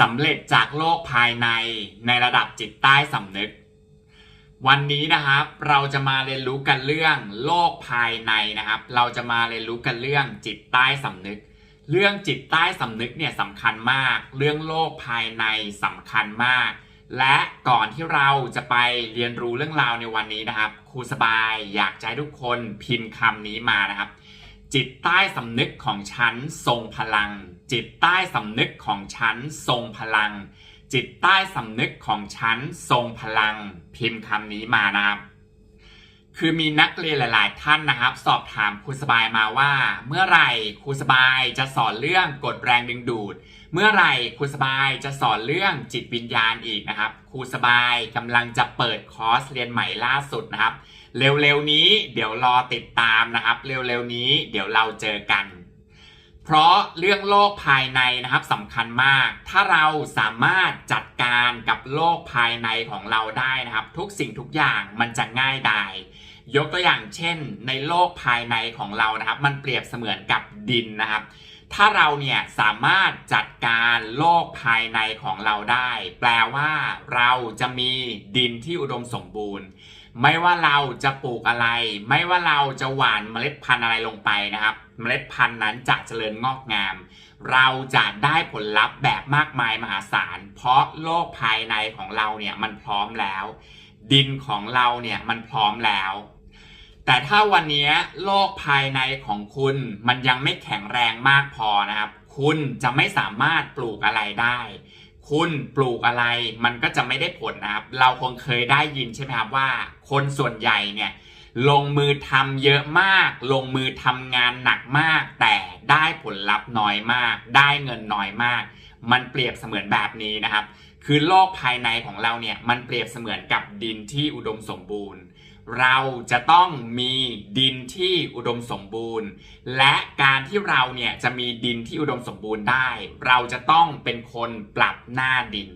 สำเร็จจากโลกภายในในระดับจิตใต้สำนึก วันนี้นะครับ เราจะมาเรียนรู้กันเรื่องโลกภายในนะครับ เราจะมาเรียนรู้กันเรื่องจิตใต้สำนึก เรื่องจิตใต้สำนึกเนี่ยสำคัญมาก เรื่องโลกภายในสำคัญมาก และก่อนที่เราจะไปเรียนรู้เรื่องราวในวันนี้นะครับครูสบายอยากให้ทุกคนพิมพ์คำนี้มานะครับ จิตใต้สำนึกของฉันทรงพลัง จิตใต้สำนึกของฉันทรงพลัง จิตใต้สำนึกของฉันทรงพลัง พิมพ์คำนี้มานะครับคือมีนักเรียนหลาย ๆ ท่านนะครับ สอบถามครูสบายมาว่า เมื่อไหร่ครูสบายจะสอนเรื่องกฎแรงดึงดูด เมื่อไหร่ครูสบายจะสอนเรื่องจิตวิญญาณอีกนะครับครูสบายกำลังจะเปิดคอร์สเรียนใหม่ล่าสุดนะครับ เร็วๆนี้เดี๋ยวรอติดตามนะครับ เร็วๆนี้เดี๋ยวเราเจอกัน เพราะเรื่องโลกภายในนะครับสำคัญมาก ถ้าเราสามารถจัดการกับโลกภายในของเราได้นะครับ ทุกสิ่งทุกอย่างมันจะง่ายดายยกตัวอย่างเช่น ในโลกภายในของเรานะครับ มันเปรียบเสมือนกับดินนะครับ ถ้าเราเนี่ยสามารถจัดการโลกภายในของเราได้ แปลว่าเราจะมีดินที่อุดมสมบูรณ์ ไม่ว่าเราจะปลูกอะไร ไม่ว่าเราจะหว่านเมล็ดพันธุ์อะไรลงไปนะครับ เมล็ดพันธุ์นั้นจะเจริญงอกงาม เราจะได้ผลลัพธ์แบบมากมายมหาศาล เพราะโลกภายในของเราเนี่ยมันพร้อมแล้ว ดินของเราเนี่ยมันพร้อมแล้ว แต่ถ้าวันนี้โลกภายในของคุณมันยังไม่แข็งแรงมากพอนะครับ คุณจะไม่สามารถปลูกอะไรได้ คุณปลูกอะไรมันก็จะไม่ได้ผลนะครับ เราคงเคยได้ยินใช่ไหมครับว่า คนส่วนใหญ่เนี่ยลงมือทำเยอะมาก ลงมือทำงานหนักมาก แต่ได้ผลลัพธ์น้อยมาก ได้เงินน้อยมาก มันเปรียบเสมือนแบบนี้นะครับ คือโลกภายในของเราเนี่ยมันเปรียบเสมือนกับดินที่อุดมสมบูรณ์ เราจะต้องมีดินที่อุดมสมบูรณ์ และการที่เราเนี่ยจะมีดินที่อุดมสมบูรณ์ได้ เราจะต้องเป็นคนปรับหน้าดิน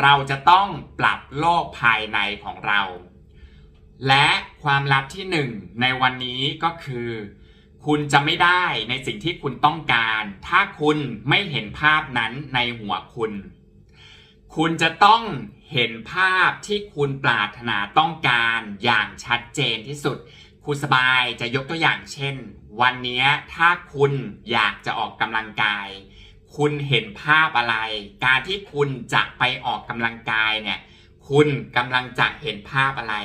เราจะต้องปรับโลกภายในของเรา และความลับที่หนึ่งในวันนี้ก็คือ คุณจะไม่ได้ในสิ่งที่คุณต้องการ ถ้าคุณไม่เห็นภาพนั้นในหัวคุณ คุณจะต้อง เห็นภาพที่คุณปรารถนาต้องการอย่างชัดเจนที่สุด คุณสบายจะยกตัวอย่างเช่น วันนี้ถ้าคุณอยากจะออกกำลังกาย คุณเห็นภาพอะไร การที่คุณจะไปออกกำลังกายเนี่ยคุณกำลังจะเห็นภาพอะไร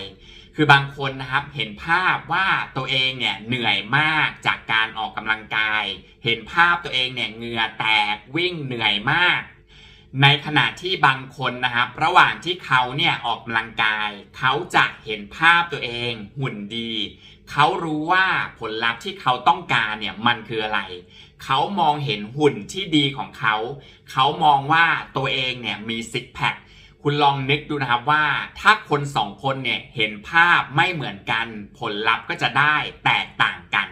คือบางคนนะครับเห็นภาพว่าตัวเองเนี่ยเหนื่อยมากจากการออกกำลังกาย เห็นภาพตัวเองเนี่ยเหงื่อแตกวิ่งเหนื่อยมาก ในขณะที่บางคนนะครับระหว่างที่เขาเนี่ยออกกำลังกาย เขาจะเห็นภาพตัวเองหุ่นดี เขารู้ว่าผลลัพธ์ที่เขาต้องการเนี่ยมันคืออะไร เขามองเห็นหุ่นที่ดีของเขา เขามองว่าตัวเองเนี่ยมีซิกแพคคุณลองนึกดูนะครับว่าถ้าคนสองคนเนี่ยเห็นภาพไม่เหมือนกัน ผลลัพธ์ก็จะได้แตกต่างกัน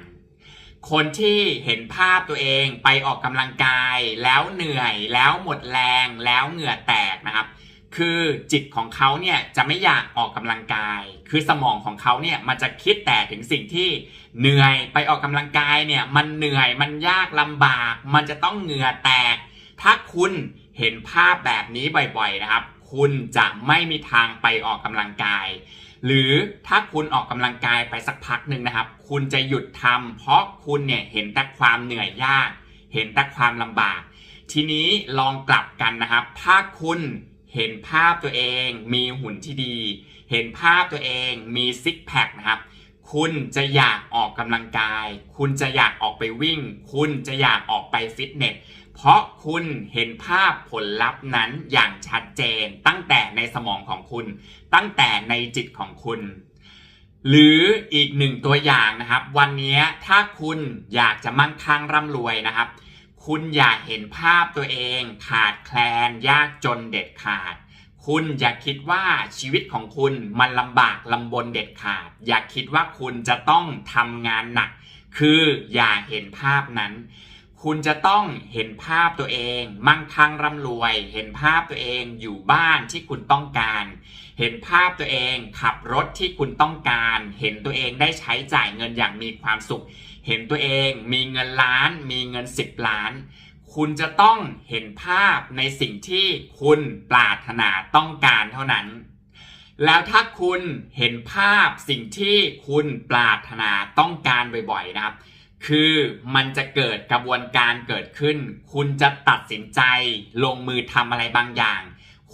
คนที่เห็นภาพตัวเองไปออกกำลังกาย แล้วเหนื่อยแล้วหมดแรงแล้วเหงื่อแตกนะครับ คือจิตของเขาเนี่ยจะไม่อยากออกกำลังกาย คือสมองของเขาเนี่ยมันจะคิดแต่ถึงสิ่งที่เหนื่อยไปออกกำลังกายเนี่ยมันเหนื่อยมันยากลำบาก มันจะต้องเหงื่อแตก ถ้าคุณเห็นภาพแบบนี้บ่อยๆนะครับ คุณจะไม่มีทางไปออกกำลังกาย หรือถ้าคุณออกกำลังกายไปสักพักหนึ่งนะครับ คุณจะหยุดทำเพราะคุณเนี่ยเห็นแต่ความเหนื่อยยาก เห็นแต่ความลำบาก ทีนี้ลองกลับกันนะครับ ถ้าคุณเห็นภาพตัวเอง มีหุ่นที่ดี เห็นภาพตัวเองมีซิกแพคนะครับคุณจะอยากออกกำลังกาย คุณจะอยากออกไปวิ่ง คุณจะอยากออกไปฟิตเนส เพราะคุณเห็นภาพผลลัพธ์นั้นอย่างชัดเจน ตั้งแต่ในสมองของคุณ ตั้งแต่ในจิตของคุณ หรืออีกหนึ่งตัวอย่างนะครับ วันนี้ถ้าคุณอยากจะมั่งคั่งร่ำรวยนะครับ คุณอย่าเห็นภาพตัวเอง ขาดแคลน ยากจนเด็ดขาด คุณอย่าคิดว่าชีวิตของคุณมันลำบากลำบนเด็ดขาด อย่าคิดว่าคุณจะต้องทำงานหนัก คืออย่าเห็นภาพนั้น คุณจะต้องเห็นภาพตัวเอง มั่งคั่งร่ำรวย เห็นภาพตัวเองอยู่บ้านที่คุณต้องการ เห็นภาพตัวเองขับรถที่คุณต้องการ เห็นตัวเองได้ใช้จ่ายเงินอย่างมีความสุข เห็นตัวเองมีเงินล้าน มีเงิน 10 ล้าน คุณจะต้องเห็นภาพในสิ่งที่คุณปรารถนาต้องการเท่านั้น แล้วถ้าคุณเห็นภาพสิ่งที่คุณปรารถนาต้องการบ่อยๆนะครับ คือมันจะเกิดกระบวนการเกิดขึ้น คุณจะตัดสินใจลงมือทำอะไรบางอย่าง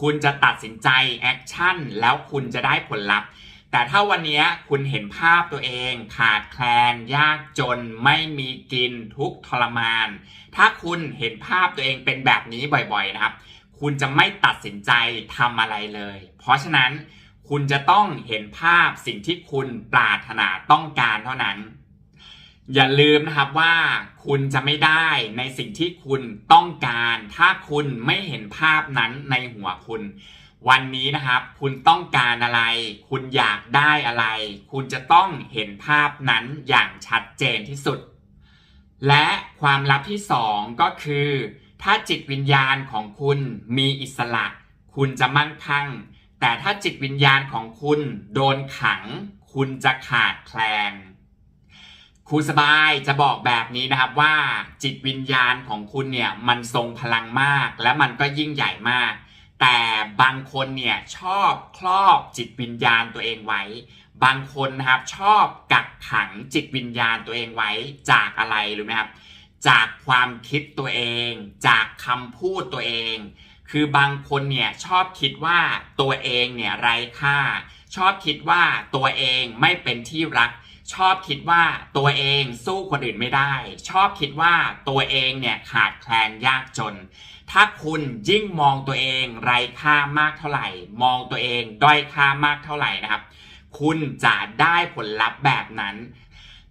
คุณจะตัดสินใจแอคชั่นแล้วคุณจะได้ผลลัพธ์ แต่ถ้าวันนี้คุณเห็นภาพตัวเอง ขาดแคลน ยากจน ไม่มีกินทุกทรมาน ถ้าคุณเห็นภาพตัวเองเป็นแบบนี้บ่อยๆนะครับ คุณจะไม่ตัดสินใจทำอะไรเลย เพราะฉะนั้นคุณจะต้องเห็นภาพสิ่งที่คุณปรารถนาต้องการเท่านั้น อย่าลืมนะครับว่าคุณจะไม่ได้ในสิ่งที่คุณต้องการ ถ้าคุณไม่เห็นภาพนั้นในหัวคุณ วันนี้นะครับ คุณต้องการอะไร คุณอยากได้อะไร คุณจะต้องเห็นภาพนั้นอย่างชัดเจนที่สุด และความลับที่สองก็คือ ถ้าจิตวิญญาณของคุณมีอิสระ คุณจะมั่งคั่ง แต่ถ้าจิตวิญญาณของคุณโดนขัง คุณจะขาดแคลน ครูสบายจะบอกแบบนี้นะครับว่าจิตวิญญาณของคุณเนี่ยมันทรงพลังมาก และมันก็ยิ่งใหญ่มาก แต่บางคนเนี่ยชอบครอบจิตวิญญาณตัวเองไว้ บางคนนะครับชอบกักขังจิตวิญญาณตัวเองไว้จากอะไรรู้ไหมครับจากความคิดตัวเอง จากคำพูดตัวเอง คือบางคนเนี่ยชอบคิดว่าตัวเองเนี่ยไร้ค่า ชอบคิดว่าตัวเองไม่เป็นที่รัก ชอบคิดว่าตัวเองสู้คนอื่นไม่ได้ ชอบคิดว่าตัวเองเนี่ยขาดแคลนยากจน ถ้าคุณยิ่งมองตัวเองไร้ค่ามากเท่าไหร่ มองตัวเองด้อยค่ามากเท่าไหร่นะครับ คุณจะได้ผลลัพธ์แบบนั้น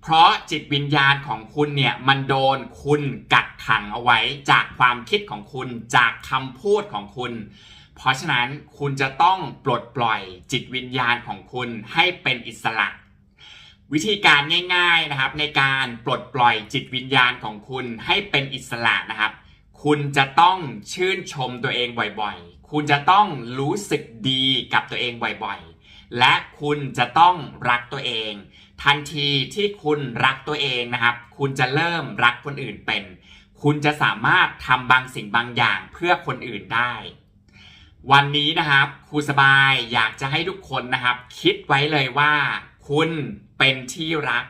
เพราะจิตวิญญาณของคุณเนี่ยมันโดนคุณกักขังเอาไว้จากความคิดของคุณจากคำพูดของคุณเพราะฉะนั้นคุณจะต้องปลดปล่อยจิตวิญญาณของคุณให้เป็นอิสระ วิธีการง่ายๆนะครับ ในการปลดปล่อยจิตวิญญาณของคุณให้เป็นอิสระนะครับ คุณจะต้องชื่นชมตัวเองบ่อยๆ คุณจะต้องรู้สึกดีกับตัวเองบ่อยๆ และคุณจะต้องรักตัวเอง ทันทีที่คุณรักตัวเองนะครับ คุณจะเริ่มรักคนอื่นเป็น คุณจะสามารถทำบางสิ่งบางอย่างเพื่อคนอื่นได้วันนี้นะครับครูสบายอยากจะให้ทุกคนนะครับ คิดไว้เลยว่า คุณ เป็นที่รัก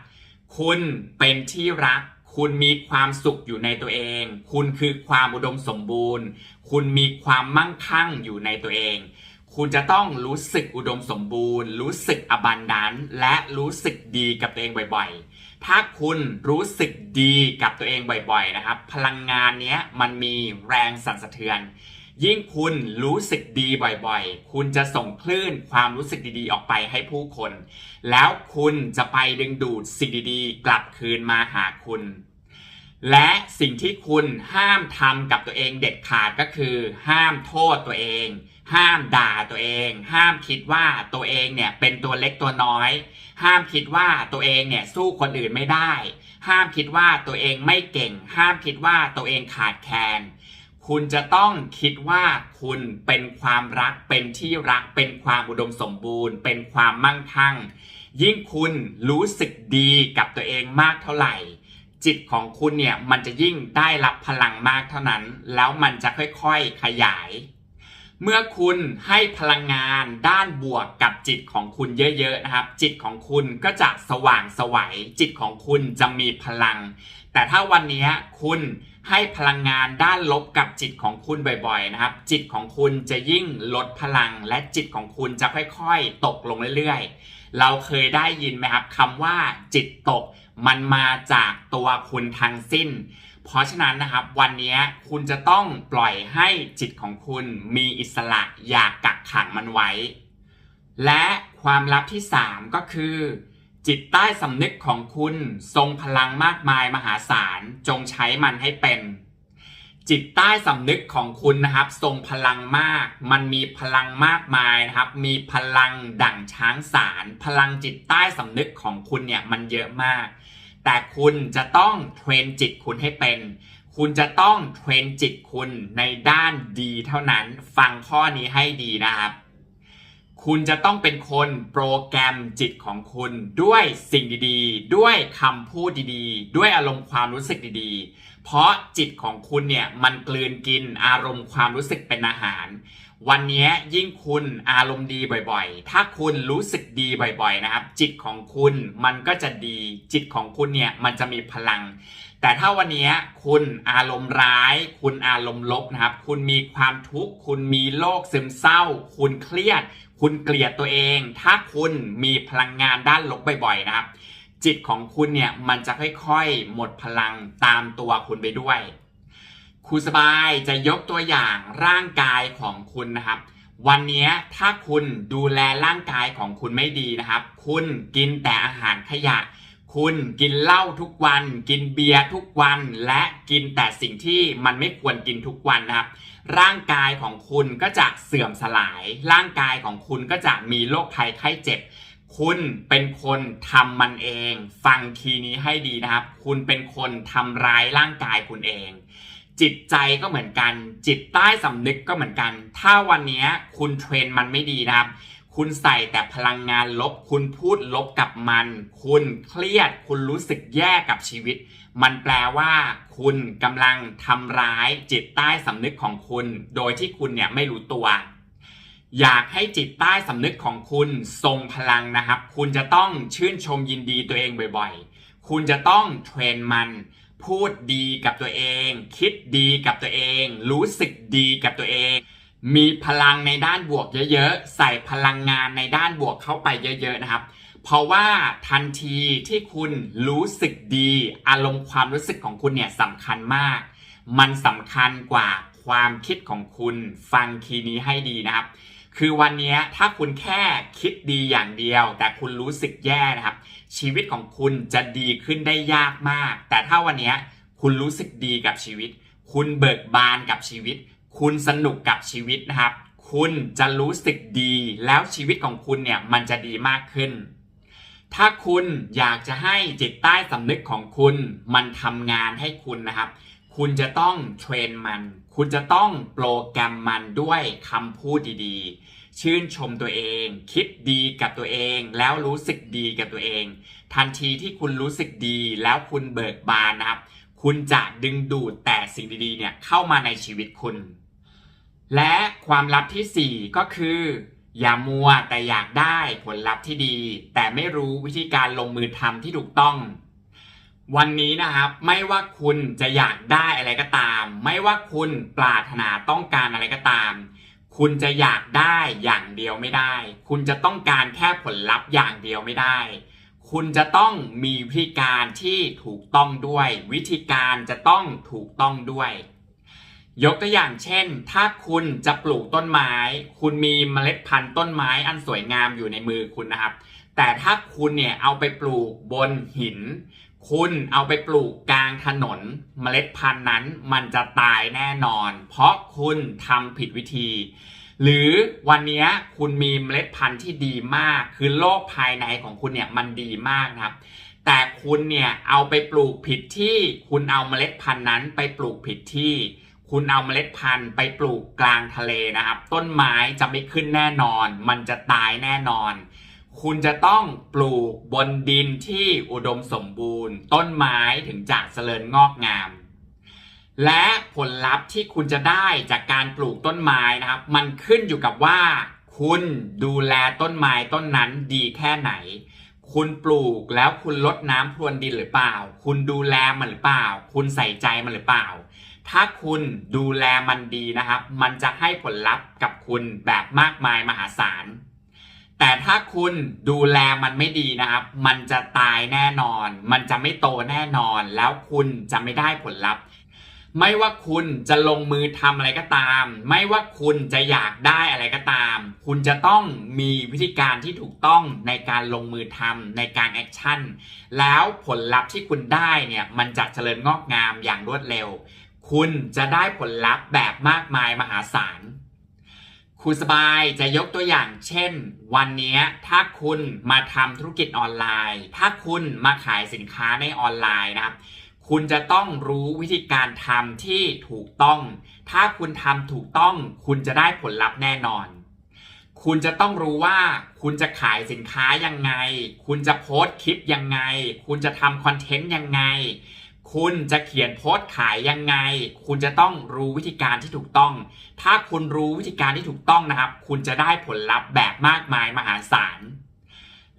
คุณเป็นที่รัก คุณมีความสุขอยู่ในตัวเอง คุณคือความอุดมสมบูรณ์ คุณมีความมั่งคั่งอยู่ในตัวเอง คุณจะต้องรู้สึกอุดมสมบูรณ์ รู้สึกอบันดันและรู้สึกดีกับตัวเองบ่อยๆ ถ้าคุณรู้สึกดีกับตัวเองบ่อยๆนะครับ พลังงานนี้มันมีแรงสั่นสะเทือน ยิ่งคุณรู้สึกดีบ่อยๆ คุณจะส่งคลื่นความรู้สึกดีๆ ออกไปให้ผู้คน แล้วคุณจะไปดึงดูดสิ่งดีๆ กลับคืนมาหาคุณ และสิ่งที่คุณห้ามทำกับตัวเองเด็ดขาดก็คือ ห้ามโทษตัวเอง ห้ามด่าตัวเอง ห้ามคิดว่าตัวเองเนี่ยเป็นตัวเล็กตัวน้อย ห้ามคิดว่าตัวเองเนี่ยสู้คนอื่นไม่ได้ ห้ามคิดว่าตัวเองไม่เก่ง ห้ามคิดว่าตัวเองขาดแคลน คุณจะต้องคิดว่าคุณเป็นความรักเป็นที่รัก เป็นความอุดมสมบูรณ์ เป็นความมั่งคั่ง ยิ่งคุณรู้สึกดีกับตัวเองมากเท่าไหร่ จิตของคุณเนี่ยมันจะยิ่งได้รับพลังมากเท่านั้น แล้วมันจะค่อยๆขยาย เมื่อคุณให้พลังงานด้านบวกกับจิตของคุณเยอะๆนะครับ จิตของคุณก็จะสว่างไสวัยจิตของคุณจะมีพลัง แต่ถ้าวันนี้คุณ ให้พลังงานด้านลบกับจิตของคุณบ่อยๆนะครับ จิตของคุณจะยิ่งลดพลังและจิตของคุณจะค่อยๆ ตกลงเรื่อยๆ เราเคยได้ยินไหมครับคำว่าจิตตกมันมาจากตัวคุณทั้งสิ้น เพราะฉะนั้นนะครับ วันนี้คุณจะต้องปล่อยให้จิตของคุณมีอิสระอย่ากกักขังมันไว้ และความลับที่ 3 ก็คือ จิตใต้สำนึกของคุณทรงพลังมากมายมหาศาลจงใช้มันให้เป็น จิตใต้สำนึกของคุณนะครับ ทรงพลังมาก มันมีพลังมากมายนะครับ มีพลังดั่งช้างสาร พลังจิตใต้สำนึกของคุณเนี่ยมันเยอะมาก แต่คุณจะต้องเทรนจิตคุณให้เป็น คุณจะต้องเทรนจิตคุณในด้านดีเท่านั้น ฟังข้อนี้ให้ดีนะครับ คุณจะต้องเป็นคนโปรแกรมจิตของคุณด้วยสิ่งดีๆ ด้วยคำพูดดีๆ ด้วยอารมณ์ความรู้สึกดีๆ เพราะจิตของคุณเนี่ยมันกลืนกินอารมณ์ความรู้สึกเป็นอาหาร วันนี้ยิ่งคุณอารมณ์ดีบ่อยๆ ถ้าคุณรู้สึกดีบ่อยๆนะครับ จิตของคุณมันก็จะดี จิตของคุณเนี่ยมันจะมีพลัง แต่ถ้าวันนี้คุณอารมณ์ร้าย คุณอารมณ์ลบนะครับ คุณมีความทุกข์ คุณมีโรคซึมเศร้า คุณเครียด คุณเกลียดตัวเอง ถ้าคุณมีพลังงานด้านลบบ่อยๆนะครับ จิตของคุณเนี่ยมันจะค่อยๆ หมดพลังตามตัวคุณไปด้วย ครูสบายจะยกตัวอย่างร่างกายของคุณนะครับ วันนี้ถ้าคุณดูแลร่างกายของคุณไม่ดีนะครับ คุณกินแต่อาหารขยะ คุณกินเหล้าทุกวัน กินเบียร์ทุกวัน และกินแต่สิ่งที่มันไม่ควรกินทุกวันนะครับ ร่างกายของคุณก็จะเสื่อมสลาย ร่างกายของคุณก็จะมีโรคภัยไข้เจ็บคุณเป็นคนทำมันเอง ฟังคีย์นี้ให้ดีนะครับ คุณเป็นคนทำร้ายร่างกายคุณเอง จิตใจก็เหมือนกัน จิตใต้สำนึกก็เหมือนกัน ถ้าวันนี้คุณเทรนมันไม่ดีนะครับ คุณใส่แต่พลังงานลบ คุณพูดลบกับมัน คุณเครียด คุณรู้สึกแย่กับชีวิต มันแปลว่า คุณกำลังทำร้ายจิตใต้สำนึกของคุณ โดยที่คุณเนี่ยไม่รู้ตัวอยากให้จิตใต้สำนึกของคุณทรงพลังนะครับ คุณจะต้องชื่นชมยินดีตัวเองบ่อยๆ คุณจะต้องเทรนมัน พูดดีกับตัวเอง คิดดีกับตัวเอง รู้สึกดีกับตัวเอง มีพลังในด้านบวกเยอะๆ ใส่พลังงานในด้านบวกเข้าไปเยอะๆนะครับ เพราะว่าทันทีที่คุณรู้สึกดี อารมณ์ความรู้สึกของคุณเนี่ยสำคัญมาก มันสำคัญกว่าความคิดของคุณฟังคีย์นี้ให้ดีนะครับ คือวันนี้ถ้าคุณแค่คิดดีอย่างเดียว แต่คุณรู้สึกแย่นะครับ ชีวิตของคุณจะดีขึ้นได้ยากมาก แต่ถ้าวันนี้คุณรู้สึกดีกับชีวิต คุณเบิกบานกับชีวิต คุณสนุกกับชีวิตนะครับ คุณจะรู้สึกดีแล้วชีวิตของคุณเนี่ยมันจะดีมากขึ้น ถ้าคุณอยากจะให้จิตใต้สำนึกของคุณ มันทำงานให้คุณนะครับ คุณจะต้องเทรนมัน คุณจะต้องโปรแกรมมันด้วยคำพูดดีๆ ชื่นชมตัวเอง คิดดีกับตัวเอง แล้วรู้สึกดีกับตัวเอง ทันทีที่คุณรู้สึกดีแล้วคุณเบิกบานนะครับ คุณจะดึงดูดแต่สิ่งดีๆ เนี่ยเข้ามาในชีวิตคุณ และความลับที่ 4 ก็คือ อย่ามัวแต่อยากได้ผลลัพธ์ที่ดี แต่ไม่รู้วิธีการลงมือทำที่ถูกต้อง วันนี้นะครับไม่ว่าคุณจะอยากได้อะไรก็ตาม ไม่ว่าคุณปรารถนาต้องการอะไรก็ตาม คุณจะอยากได้อย่างเดียวไม่ได้ คุณจะต้องการแค่ผลลัพธ์อย่างเดียวไม่ได้ คุณจะต้องมีวิธีการที่ถูกต้องด้วย วิธีการจะต้องถูกต้องด้วย ยกตัวอย่างเช่น ถ้าคุณจะปลูกต้นไม้ คุณมีเมล็ดพันธุ์ต้นไม้อันสวยงามอยู่ในมือคุณนะครับ แต่ถ้าคุณเนี่ยเอาไปปลูกบนหิน คุณเอาไปปลูกกลางถนนเมล็ดพันธุ์นั้นมันจะตายแน่นอน เพราะคุณทำผิดวิธี หรือวันนี้คุณมีเมล็ดพันธุ์ที่ดีมาก คือโลกภายในของคุณเนี่ยมันดีมากนะครับ แต่คุณเนี่ยเอาไปปลูกผิดที่คุณเอาเมล็ดพันธุ์นั้นไปปลูกผิดที่ คุณเอาเมล็ดพันธุ์ไปปลูกกลางทะเลนะครับ ต้นไม้จะไม่ขึ้นแน่นอน มันจะตายแน่นอน คุณจะต้องปลูกบนดินที่อุดมสมบูรณ์ ต้นไม้ถึงจะเจริญงอกงาม และผลลัพธ์ที่คุณจะได้จากการปลูกต้นไม้นะครับ มันขึ้นอยู่กับว่า คุณดูแลต้นไม้ต้นนั้นดีแค่ไหน คุณปลูกแล้วคุณลดน้ำพรวนดินหรือเปล่า คุณดูแลมันหรือเปล่า คุณใส่ใจมันหรือเปล่า ถ้าคุณดูแลมันดีนะครับ มันจะให้ผลลัพธ์กับคุณแบบมากมายมหาศาล แต่ถ้าคุณดูแลมันไม่ดีนะครับ มันจะตายแน่นอน มันจะไม่โตแน่นอน แล้วคุณจะไม่ได้ผลลัพธ์ ไม่ว่าคุณจะลงมือทำอะไรก็ตาม ไม่ว่าคุณจะอยากได้อะไรก็ตาม คุณจะต้องมีวิธีการที่ถูกต้องในการลงมือทำในการแอคชั่น แล้วผลลัพธ์ที่คุณได้เนี่ยมันจะเจริญงอกงามอย่างรวดเร็ว คุณจะได้ผลลัพธ์แบบมากมายมหาศาล ครูสบายจะยกตัวอย่าง เช่น วันนี้ถ้าคุณมาทำธุรกิจออนไลน์ ถ้าคุณมาขายสินค้าในออนไลน์นะครับ คุณจะต้องรู้วิธีการทำที่ถูกต้อง ถ้าคุณทำถูกต้อง คุณจะได้ผลลัพธ์แน่นอน คุณจะต้องรู้ว่า คุณจะขายสินค้ายังไง คุณจะโพสต์คลิปยังไง คุณจะทำคอนเทนต์ยังไง คุณจะเขียนโพสต์ขายยังไง คุณจะต้องรู้วิธีการที่ถูกต้อง ถ้าคุณรู้วิธีการที่ถูกต้องนะครับ คุณจะได้ผลลัพธ์แบบมากมายมหาศาล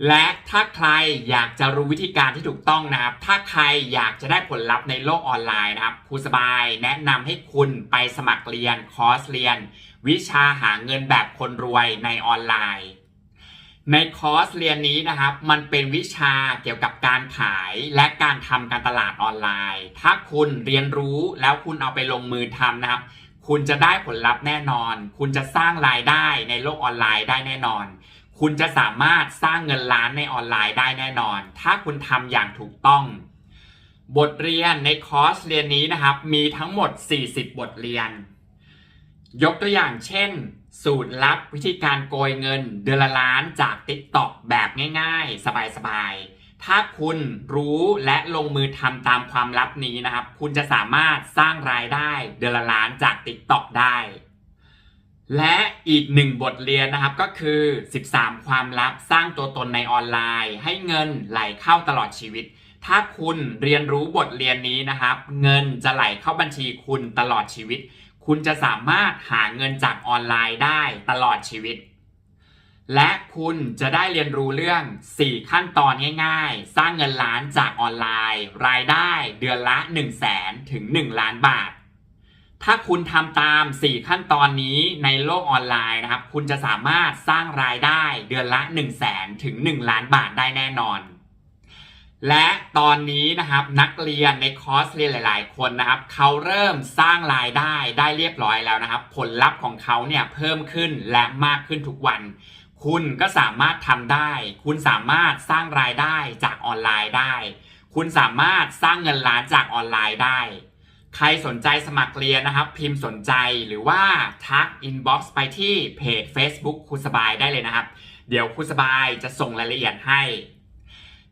และถ้าใครอยากจะรู้วิธีการที่ถูกต้องนะครับ ถ้าใครอยากจะได้ผลลัพธ์ในโลกออนไลน์นะครับ ครูสบายแนะนำให้คุณไปสมัครเรียนคอร์สเรียน วิชาหาเงินแบบคนรวยในออนไลน์ ในคอร์สเรียนนี้นะครับ มันเป็นวิชาเกี่ยวกับการขายและการทำการตลาดออนไลน์ ถ้าคุณเรียนรู้แล้วคุณเอาไปลงมือทำนะครับ คุณจะได้ผลลัพธ์แน่นอน คุณจะสร้างรายได้ในโลกออนไลน์ได้แน่นอน คุณจะสามารถสร้างเงินล้านในออนไลน์ได้แน่นอน ถ้าคุณทำอย่างถูกต้อง บทเรียนในคอร์สเรียนนี้นะครับ มีทั้งหมด 40 บทเรียน ยกตัวอย่างเช่น สูตรลับวิธีการโกยเงินเดือนละล้านจาก TikTok แบบง่ายๆ สบายๆ ถ้าคุณรู้และลงมือทำตามความลับนี้นะครับ คุณจะสามารถสร้างรายได้เดือนละล้านจาก TikTok ได้ และอีกหนึ่งบทเรียนนะครับก็คือ 13 ความลับสร้างตัวตนในออนไลน์ ให้เงินไหลเข้าตลอดชีวิต ถ้าคุณเรียนรู้บทเรียนนี้นะครับ เงินจะไหลเข้าบัญชีคุณตลอดชีวิต คุณจะสามารถหาเงินจากออนไลน์ได้ตลอดชีวิต และคุณจะได้เรียนรู้เรื่อง 4 ขั้นตอนง่ายๆ สร้างเงินล้านจากออนไลน์ รายได้เดือนละ 1 0 0 0 0แสนถึง 1 ล้านบาท ถ้าคุณทำตาม 4 ขั้นตอนนี้ในโลกออนไลน์นะครับ คุณจะสามารถสร้างรายได้เดือนละ 1 0 0 0 0แสนถึง 1 ล้านบาทได้แน่นอน และตอนนี้นะครับนักเรียนในคอร์สเรียนหลาย ๆ คนนะครับเขาเริ่มสร้างรายได้ได้เรียบร้อยแล้วนะครับ ผลลัพธ์ของเขาเนี่ยเพิ่มขึ้นและมากขึ้นทุกวัน คุณก็สามารถทำได้ คุณสามารถสร้างรายได้จากออนไลน์ได้ คุณสามารถสร้างเงินล้านจากออนไลน์ได้ ใครสนใจสมัครเรียนนะครับ พิมพ์สนใจหรือว่าทักอินบ็อกซ์ไปที่เพจ Facebook ครูสบายได้เลยนะครับ เดี๋ยวครูสบายจะส่งรายละเอียดให้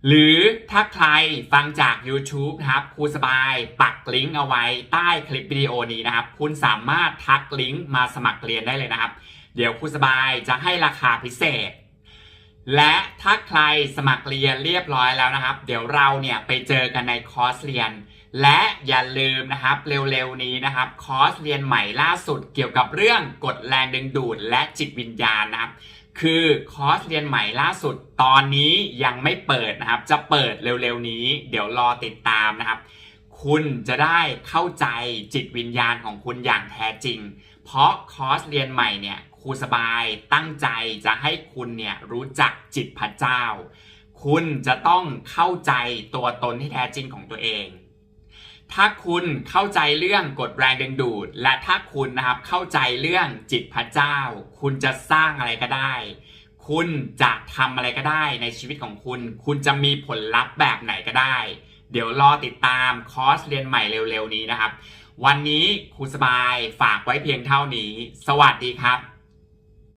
หรือถ้าใครฟังจาก YouTube นะครับครูสบายปักลิงก์เอาไว้ใต้คลิปวิดีโอนี้นะครับ คุณสามารถทักลิงก์มาสมัครเรียนได้เลยนะครับ เดี๋ยวครูสบายจะให้ราคาพิเศษ และถ้าใครสมัครเรียนเรียบร้อยแล้วนะครับ เดี๋ยวเราเนี่ยไปเจอกันในคอร์สเรียน และอย่าลืมนะครับเร็วๆนี้นะครับ คอร์สเรียนใหม่ล่าสุดเกี่ยวกับเรื่องกฎแรงดึงดูดและจิตวิญญาณนะครับ คือคอร์สเรียนใหม่ล่าสุดตอนนี้ยังไม่เปิดนะครับ จะเปิดเร็วๆนี้ เดี๋ยวรอติดตามนะครับ คุณจะได้เข้าใจจิตวิญญาณของคุณอย่างแท้จริง เพราะคอร์สเรียนใหม่เนี่ยครูสบายตั้งใจจะให้คุณเนี่ยรู้จักจิตพระเจ้า คุณจะต้องเข้าใจตัวตนที่แท้จริงของตัวเอง ถ้าคุณเข้าใจเรื่องกฎแรงดึงดูด และถ้าคุณนะครับเข้าใจเรื่องจิตพระเจ้า คุณจะสร้างอะไรก็ได้ คุณจะทำอะไรก็ได้ในชีวิตของคุณ คุณจะมีผลลัพธ์แบบไหนก็ได้ เดี๋ยวรอติดตามคอร์สเรียนใหม่เร็วๆนี้นะครับ วันนี้ครูสบายฝากไว้เพียงเท่านี้ สวัสดีครับ